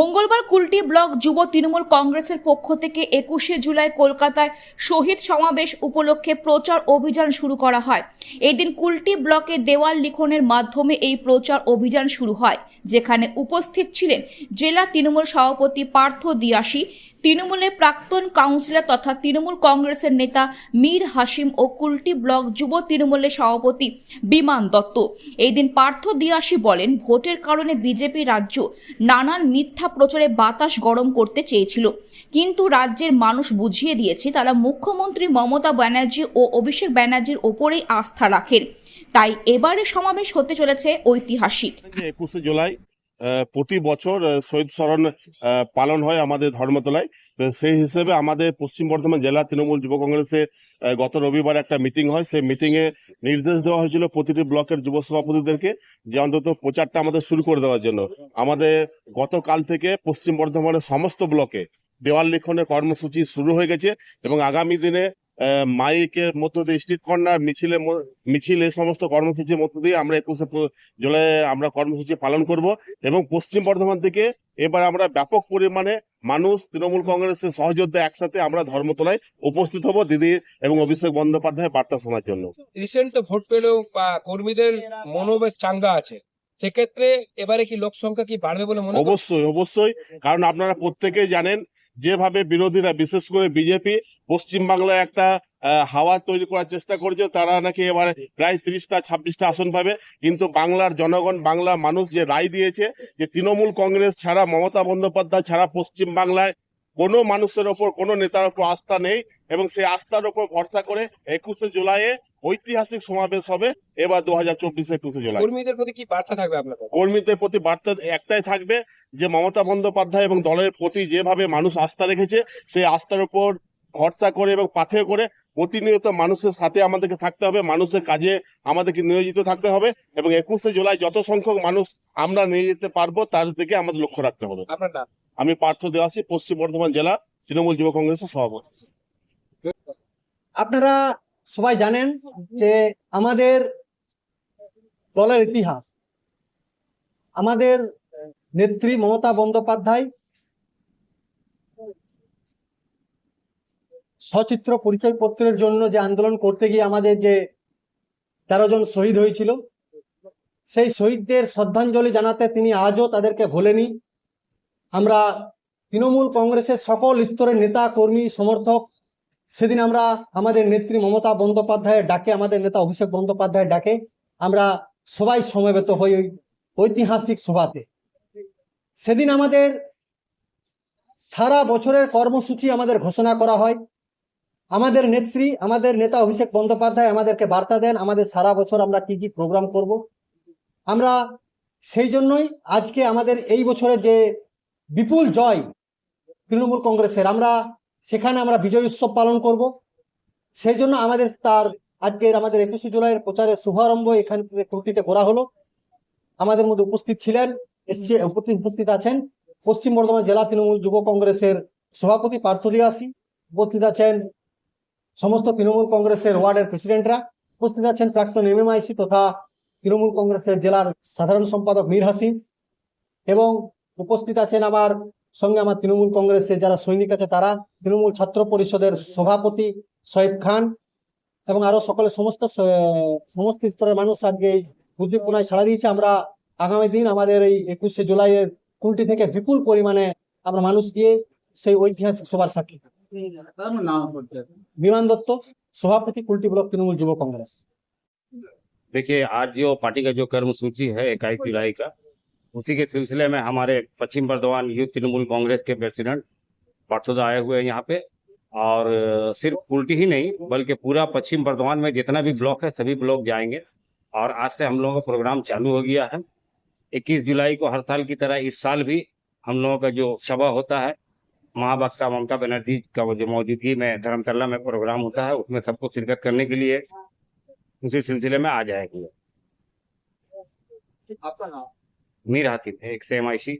মঙ্গলবার কুলটি ব্লক যুব তৃণমূল কংগ্রেসের পক্ষ থেকে একুশে জুলাই কলকাতায় শহীদ সমাবেশ উপলক্ষে প্রচার অভিযান শুরু করা হয়। এদিন কুলটি ব্লকে দেওয়াল লিখনের মাধ্যমে এই প্রচার অভিযান শুরু হয়, যেখানে উপস্থিত ছিলেন জেলা তৃণমূল সভাপতি পার্থ দিয়াসী তৃণমূলের প্রাক্তন কাউন্সিলর তথা তৃণমূল কংগ্রেসের নেতা মীর হাসিম ও কুলটি ব্লক যুব তৃণমূলের সভাপতি বিমান দত্ত। এই দিন পার্থ দিয়াসী বলেন, ভোটের কারণে বিজেপি রাজ্য নানান মিথ্যা প্রচারে বাতাস গরম করতে চেয়েছিল। কিন্তু রাজ্যের মানুষ বুঝিয়ে দিয়েছে, তারা মুখ্যমন্ত্রী মমতা ব্যানার্জি ও অভিষেক ব্যানার্জির ওপরেই আস্থা রাখেন। তাই এবারে সমাবেশ হতে চলেছে ঐতিহাসিক। একুশে জুলাই প্রতি বছর শহীদ স্মরণ পালন হয় আমাদের ধর্মতলায়। তো সেই হিসেবে আমাদের পশ্চিম বর্ধমান জেলা তৃণমূল যুব কংগ্রেসে গত রবিবার একটা মিটিং হয়। সেই মিটিংয়ে নির্দেশ দেওয়া হয়েছিল প্রতিটি ব্লকের যুব সভাপতিদেরকে যে অন্তত প্রচারটা আমাদের শুরু করে দেওয়ার জন্য। আমাদের গতকাল থেকে পশ্চিম বর্ধমানের সমস্ত ব্লকে দেওয়াল লিখনের কর্মসূচি শুরু হয়ে গেছে এবং আগামী দিনে মাইকের মধ্য দিয়ে স্ট্রিট কর্নার মিছিলের মিছিল এই সমস্ত কর্মসূচির মধ্য দিয়ে আমরা একুশে জুলাই আমরা কর্মসূচি পালন করব এবং পশ্চিম বর্ধমান থেকে এবার আমরা ব্যাপক পরিমাণে মানুষ তৃণমূল কংগ্রেসের সহযোদ্ধা একসাথে আমরা ধর্মতলায় উপস্থিত হব দিদি এবং অভিষেক বন্দ্যোপাধ্যায়ের বার্তা শোনার জন্য। রিসেন্ট তো ভোট পেলেও কর্মীদের মনোবেশ চাঙ্গা আছে। সেক্ষেত্রে এবারে কি লোক সংখ্যা কি বাড়বে বলে মনে? অবশ্যই অবশ্যই। কারণ আপনারা প্রত্যেকেই জানেন যেভাবে বিরোধীরা, বিশেষ করে বিজেপি পশ্চিম বাংলায় একটা হাওয়া তৈরি করার চেষ্টা করছে, তারা নাকি এবারে প্রায় তিরিশটা, ছাব্বিশটা আসন পাবে। কিন্তু বাংলার জনগণ, বাংলার মানুষ যে রায় দিয়েছে যে তৃণমূল কংগ্রেস ছাড়া, মমতা বন্দ্যোপাধ্যায় ছাড়া পশ্চিম বাংলায় কোনো মানুষের ওপর, কোনো নেতার ওপর আস্থা নেই এবং সেই আস্থার ওপর ভরসা করে একুশে জুলাইয়ে ঐতিহাসিক সমাবেশ হবে এবার দু হাজার চব্বিশে একুশে জুলাই। কর্মীদের প্রতি কি বার্তা থাকবে আপনাদের কর্মীদের প্রতি বার্তা একটাই থাকবে যে মমতা বন্দ্যোপাধ্যায় এবং দলের প্রতি যেভাবে মানুষ আস্থা রেখেছে সেই আস্থার উপর ভরসা করে এবং পাথে করে প্রতিনিয়ত মানুষের সাথে আমাদেরকে থাকতে হবে মানুষের কাজে আমাদেরকে নিয়োজিত থাকতে হবে এবং একুশে জুলাই যত সংখ্যক মানুষ আমরা নিয়ে যেতে পারব তার দিকে আমাদের লক্ষ্য রাখতে হবে। আমি পার্থ দেওয়াসী পশ্চিম বর্ধমান জেলা তৃণমূল যুব কংগ্রেসের সভাপতি। আপনারা সবাই জানেন যে আমাদের দলের ইতিহাস। আমাদের নেত্রী মমতা বন্দ্যোপাধ্যায় সচিত্র পরিচয়পত্রের জন্য যে আন্দোলন করতে গিয়ে আমাদের যে তেরো জন শহীদ হয়েছিল, সেই শহীদদের শ্রদ্ধাঞ্জলি জানাতে তিনি আজও তাদেরকে ভোলেনি। আমরা তৃণমূল কংগ্রেসের সকল স্তরের নেতা, কর্মী, সমর্থক সেদিন আমরা আমাদের নেত্রী মমতা বন্দ্যোপাধ্যায়ের ডাকে, আমাদের নেতা অভিষেক বন্দ্যোপাধ্যায়ের ডাকে আমরা সবাই সমবেত হই ওই ঐতিহাসিক সভাতে। সেদিন আমাদের সারা বছরের কর্মসূচি আমাদের ঘোষণা করা হয়। আমাদের নেত্রী, আমাদের নেতা অভিষেক বন্দ্যোপাধ্যায় আমাদেরকে বার্তা দেন, আমাদের সারা বছর আমরা কি কি প্রোগ্রাম করব। আমরা সেই জন্যই আজকে আমাদের এই বছরের যে বিপুল জয় তৃণমূল কংগ্রেসের, আমরা সেখানে আমরা বিজয় উৎসব পালন করব। সেই জন্য আমাদের তার আজকের আমাদের একুশে জুলাইয়ের প্রচারের শুভারম্ভ এখান থেকে ত্রুটিতে করা হলো। আমাদের মধ্যে উপস্থিত ছিলেন, এসছে, উপস্থিত আছেন পশ্চিম বর্ধমান জেলা তৃণমূল যুব কংগ্রেসের সভাপতি পার্থ দিয়াসী, উপস্থিত আছেন সমস্ত তৃণমূল কংগ্রেসের ওয়ার্ডের প্রেসিডেন্টরা, উপস্থিত আছেন প্রাক্তন এমএমআইসি তথা তৃণমূল কংগ্রেসের জেলার সাধারণ সম্পাদক মীর হাসিম এবং উপস্থিত আছেন আমার সঙ্গে আমার তৃণমূল কংগ্রেসের যারা সৈনিক আছে তারা তৃণমূল ছাত্র পরিষদের সভাপতি শহীদ খান এবং আরো সকলে সমস্ত স- সমস্ত স্তরের মানুষ আজকে এই উদ্দীপনায় ছাড়া দিয়েছে আমরা আগামী দিন আমাদের এই একুশে জুলাইয়ের কুলটি থেকে বিপুল পরিমাণে আমরা মানুষ গিয়ে সেই ঐতিহাসিক সভার সাক্ষী বিমান দত্ত সভাপতি কুলটি ব্লক তৃণমূল যুব কংগ্রেস देखिए आज जो पार्टी का जो कर्मसूची है इक्कीस जुलाई का उसी के सिलसिले में हमारे पश्चिम बर्धवान यूथ तृणमूल कांग्रेस के प्रेसिडेंट पार्थोदा आए हुए हैं यहाँ पे। और सिर्फ़ उल्टी ही नहीं, बल्कि पूरा पश्चिम बर्धमान में जितना भी ब्लॉक है, सभी ब्लॉक जाएँगे। और आज से हम लोगों का प्रोग्राम चालू हो गया है। इक्कीस जुलाई को हर साल की तरह इस साल भी हम लोगों का जो सभा होता है महाबक्ता ममता बनर्जी का जो मौजूदगी में धर्मतला में प्रोग्राम होता है, उसमें सबको शिरकत करने के लिए उसी सिलसिले में आ जाएँगे। आपका नाम? मीर हातिम एक से एम आई सी